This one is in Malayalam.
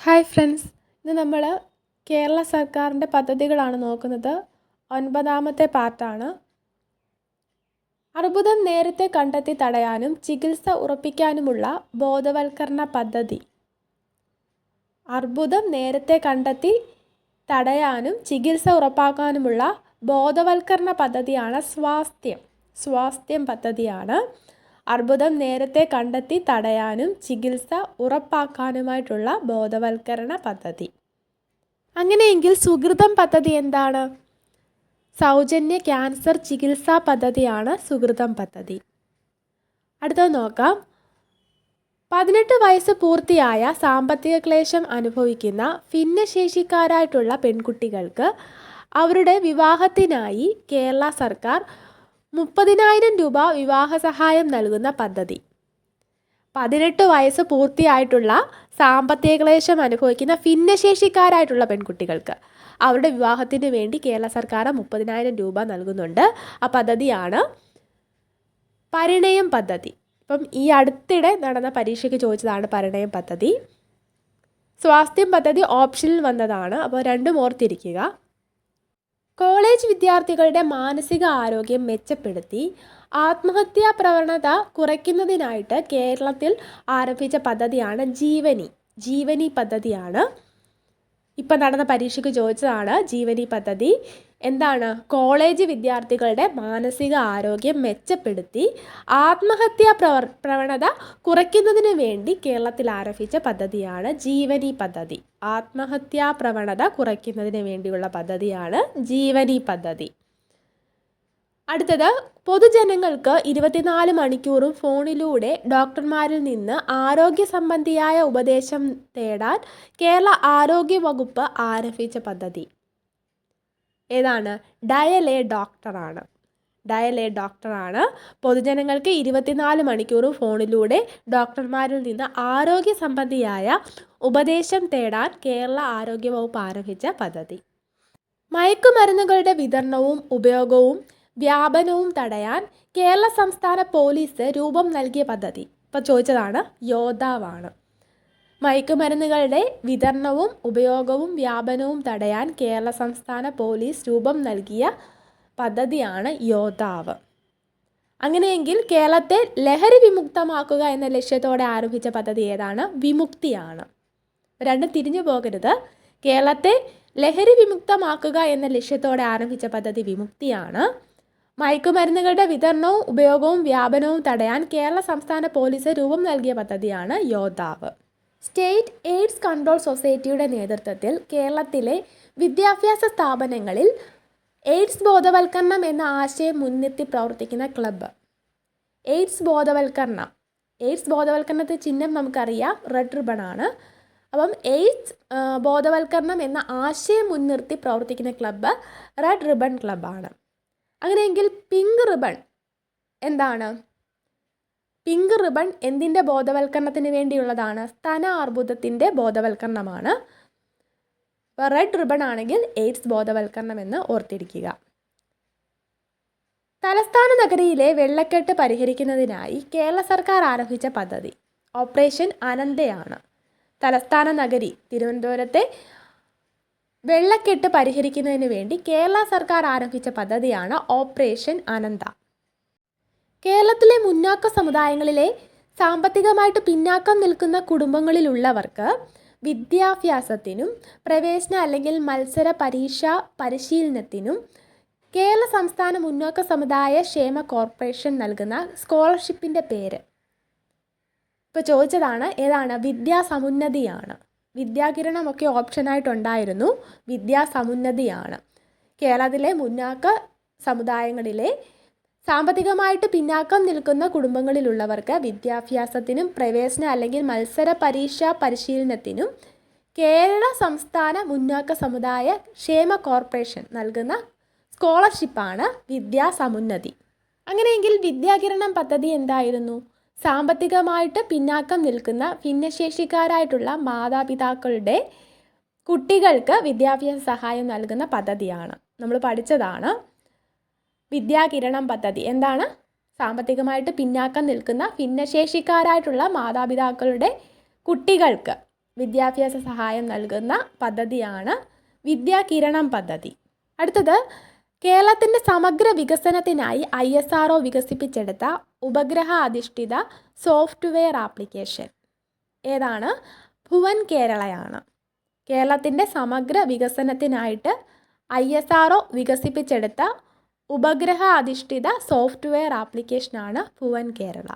Hi friends. ഇന്ന് നമ്മൾ കേരള സർക്കാരിന്റെ പദ്ധതികളാണ് നോക്കുന്നത്. ഒൻപതാമത്തെ പാർട്ടാണ്. അർബുദം നേരത്തെ കണ്ടെത്തി തടയാനും ചികിത്സ ഉറപ്പിക്കാനുമുള്ള ബോധവൽക്കരണ പദ്ധതി. അർബുദം നേരത്തെ കണ്ടെത്തി തടയാനും ചികിത്സ ഉറപ്പാക്കാനുമുള്ള ബോധവൽക്കരണ പദ്ധതിയാണ് സ്വാസ്ഥ്യം. സ്വാസ്ഥ്യം പദ്ധതിയാണ്. അർബുദം നേരത്തെ കണ്ടെത്തി തടയാനും ചികിത്സ ഉറപ്പാക്കാനുമായിട്ടുള്ള ബോധവൽക്കരണ പദ്ധതി. അങ്ങനെയെങ്കിൽ സുഹൃതം പദ്ധതി എന്താണ്? സൗജന്യ ക്യാൻസർ ചികിത്സാ പദ്ധതിയാണ് സുഹൃതം പദ്ധതി. അടുത്തത് നോക്കാം. പതിനെട്ട് വയസ്സ് പൂർത്തിയായ സാമ്പത്തിക ക്ലേശം അനുഭവിക്കുന്ന ഭിന്നശേഷിക്കാരായിട്ടുള്ള പെൺകുട്ടികൾക്ക് അവരുടെ വിവാഹത്തിനായി കേരള സർക്കാർ മുപ്പതിനായിരം രൂപ വിവാഹ സഹായം നൽകുന്ന പദ്ധതി. പതിനെട്ട് വയസ്സ് പൂർത്തിയായിട്ടുള്ള സാമ്പത്തിക ക്ലേശം അനുഭവിക്കുന്ന ഭിന്നശേഷിക്കാരായിട്ടുള്ള പെൺകുട്ടികൾക്ക് അവരുടെ വിവാഹത്തിന് വേണ്ടി കേരള സർക്കാർ മുപ്പതിനായിരം രൂപ നൽകുന്നുണ്ട്. ആ പദ്ധതിയാണ് പരിണയം പദ്ധതി. ഇപ്പം ഈ അടുത്തിടെ നടന്ന പരീക്ഷയ്ക്ക് ചോദിച്ചതാണ് പരിണയം പദ്ധതി. സ്വാസ്ഥ്യം പദ്ധതി ഓപ്ഷനിൽ വന്നതാണ്. അപ്പോൾ രണ്ടും ഓർത്തിരിക്കുക. കോളേജ് വിദ്യാർത്ഥികളുടെ മാനസിക ആരോഗ്യം മെച്ചപ്പെടുത്തി ആത്മഹത്യാ പ്രവണത കുറയ്ക്കുന്നതിനായിട്ട് കേരളത്തിൽ ആരംഭിച്ച പദ്ധതിയാണ് ജീവനി. ജീവനി പദ്ധതിയാണ്. ഇപ്പം നടന്ന പരീക്ഷയ്ക്ക് ചോദിച്ചതാണ് ജീവനി പദ്ധതി എന്താണ്? കോളേജ് വിദ്യാർത്ഥികളുടെ മാനസിക ആരോഗ്യം മെച്ചപ്പെടുത്തി ആത്മഹത്യാ പ്രവർ പ്രവണത കുറയ്ക്കുന്നതിന് വേണ്ടി കേരളത്തിൽ ആരംഭിച്ച പദ്ധതിയാണ് ജീവനി പദ്ധതി. ആത്മഹത്യാ പ്രവണത കുറയ്ക്കുന്നതിന് വേണ്ടിയുള്ള പദ്ധതിയാണ് ജീവനി പദ്ധതി. അടുത്തത് പൊതുജനങ്ങൾക്ക് ഇരുപത്തിനാല് മണിക്കൂറും ഫോണിലൂടെ ഡോക്ടർമാരിൽ നിന്ന് ആരോഗ്യ സംബന്ധിയായ ഉപദേശം തേടാൻ കേരള ആരോഗ്യ വകുപ്പ് ആരംഭിച്ച പദ്ധതി. ഏതാണ്? ഡയൽ എ ഡോക്ടറാണ്. ഡയൽ എ ഡോക്ടറാണ്. പൊതുജനങ്ങൾക്ക് ഇരുപത്തിനാല് മണിക്കൂറും ഫോണിലൂടെ ഡോക്ടർമാരിൽ നിന്ന് ആരോഗ്യ സംബന്ധിയായ ഉപദേശം തേടാൻ കേരള ആരോഗ്യ വകുപ്പ് ആരംഭിച്ച പദ്ധതി. മയക്കുമരുന്നുകളുടെ വിതരണവും ഉപയോഗവും വ്യാപനവും തടയാൻ കേരള സംസ്ഥാന പോലീസ് രൂപം നൽകിയ പദ്ധതി. ഇപ്പോൾ ചോദിച്ചതാണ് യോദ്ധാവാണ്. മയക്കുമരുന്നുകളുടെ വിതരണവും ഉപയോഗവും വ്യാപനവും തടയാൻ കേരള സംസ്ഥാന പോലീസ് രൂപം നൽകിയ പദ്ധതിയാണ് യോദ്ധാവ്. അങ്ങനെയെങ്കിൽ കേരളത്തെ ലഹരി വിമുക്തമാക്കുക എന്ന ലക്ഷ്യത്തോടെ ആരംഭിച്ച പദ്ധതി ഏതാണ്? വിമുക്തിയാണ്. രണ്ടും തിരിഞ്ഞു പോകരുത്. കേരളത്തെ ലഹരി വിമുക്തമാക്കുക എന്ന ലക്ഷ്യത്തോടെ ആരംഭിച്ച പദ്ധതി വിമുക്തിയാണ്. മയക്കുമരുന്നുകളുടെ വിതരണവും ഉപയോഗവും വ്യാപനവും തടയാൻ കേരള സംസ്ഥാന പോലീസ് രൂപം നൽകിയ പദ്ധതിയാണ് യോദ്ധാവ്. സ്റ്റേറ്റ് എയ്ഡ്സ് കൺട്രോൾ സൊസൈറ്റിയുടെ നേതൃത്വത്തിൽ കേരളത്തിലെ വിദ്യാഭ്യാസ സ്ഥാപനങ്ങളിൽ എയ്ഡ്സ് ബോധവൽക്കരണം എന്ന ആശയം മുൻനിർത്തി പ്രവർത്തിക്കുന്ന ക്ലബ്ബ്. എയ്ഡ്സ് ബോധവൽക്കരണം. എയ്ഡ്സ് ബോധവൽക്കരണത്തെ ചിഹ്നം നമുക്കറിയാം. റെഡ് റിബൺ ആണ് അപ്പം എയ്ഡ്സ് ബോധവൽക്കരണം എന്ന ആശയം മുൻനിർത്തി പ്രവർത്തിക്കുന്ന ക്ലബ്ബ് റെഡ് റിബൺ ക്ലബ്ബാണ്. അങ്ങനെയെങ്കിൽ പിങ്ക് റിബൺ എന്താണ്? പിങ്ക് റിബൺ എന്തിന്റെ ബോധവൽക്കരണത്തിന് വേണ്ടിയുള്ളതാണ്? സ്തന അർബുദത്തിന്റെ ബോധവൽക്കരണമാണ്. റെഡ് റിബൺ ആണെങ്കിൽ എയ്ഡ്സ് ബോധവൽക്കരണം എന്ന് ഓർത്തിരിക്കുക. തലസ്ഥാന നഗരിയിലെ വെള്ളക്കെട്ട് പരിഹരിക്കുന്നതിനായി കേരള സർക്കാർ ആരംഭിച്ച പദ്ധതി ഓപ്പറേഷൻ അനന്തയാണ്. തലസ്ഥാന നഗരി തിരുവനന്തപുരത്തെ വെള്ളക്കെട്ട് പരിഹരിക്കുന്നതിന് വേണ്ടി കേരള സർക്കാർ ആരംഭിച്ച പദ്ധതിയാണ് ഓപ്പറേഷൻ അനന്ത. കേരളത്തിലെ മുന്നാക്ക സമുദായങ്ങളിലെ സാമ്പത്തികമായിട്ട് പിന്നാക്കം നിൽക്കുന്ന കുടുംബങ്ങളിലുള്ളവർക്ക് വിദ്യാഭ്യാസത്തിനും പ്രവേശന അല്ലെങ്കിൽ മത്സര പരീക്ഷ പരിശീലനത്തിനും കേരള സംസ്ഥാന മുന്നോക്ക സമുദായ ക്ഷേമ കോർപ്പറേഷൻ നൽകുന്ന സ്കോളർഷിപ്പിന്റെ പേര്. ഇപ്പോൾ ചോദിച്ചതാണ് ഏതാണ്? വിദ്യാസമുന്നതിയാണ്. വിദ്യാകിരണമൊക്കെ ഓപ്ഷനായിട്ടുണ്ടായിരുന്നു. വിദ്യാസമുന്നതിയാണ്. കേരളത്തിലെ മുന്നാക്ക സമുദായങ്ങളിലെ സാമ്പത്തികമായിട്ട് പിന്നാക്കം നിൽക്കുന്ന കുടുംബങ്ങളിലുള്ളവർക്ക് വിദ്യാഭ്യാസത്തിനും പ്രവേശന അല്ലെങ്കിൽ മത്സര പരീക്ഷാ പരിശീലനത്തിനും കേരള സംസ്ഥാന മുന്നാക്ക സമുദായ ക്ഷേമ കോർപ്പറേഷൻ നൽകുന്ന സ്കോളർഷിപ്പാണ് വിദ്യാസമുന്നതി. അങ്ങനെയെങ്കിൽ വിദ്യാകിരണം പദ്ധതി എന്തായിരുന്നു? സാമ്പത്തികമായിട്ട് പിന്നാക്കം നിൽക്കുന്ന ഭിന്നശേഷിക്കാരായിട്ടുള്ള മാതാപിതാക്കളുടെ കുട്ടികൾക്ക് വിദ്യാഭ്യാസ സഹായം നൽകുന്ന പദ്ധതിയാണ്. നമ്മൾ പഠിച്ചതാണ് വിദ്യാകിരണം പദ്ധതി. എന്താണ്? സാമ്പത്തികമായിട്ട് പിന്നാക്കം നിൽക്കുന്ന ഭിന്നശേഷിക്കാരായിട്ടുള്ള മാതാപിതാക്കളുടെ കുട്ടികൾക്ക് വിദ്യാഭ്യാസ സഹായം നൽകുന്ന പദ്ധതിയാണ് വിദ്യാകിരണം പദ്ധതി. അടുത്തത് കേരളത്തിന്റെ സമഗ്ര വികസനത്തിനായി ഐ എസ് ആർ വികസിപ്പിച്ചെടുത്ത ഉപഗ്രഹ അധിഷ്ഠിത സോഫ്റ്റ്വെയർ ആപ്ലിക്കേഷൻ. ഏതാണ്? ഭുവൻ കേരളയാണ്. കേരളത്തിന്റെ സമഗ്ര വികസനത്തിനായിട്ട് ഐ എസ് ആർ വികസിപ്പിച്ചെടുത്ത ഉപഗ്രഹ അധിഷ്ഠിത സോഫ്റ്റ്വെയർ ആപ്ലിക്കേഷനാണ് ഭുവൻ കേരള.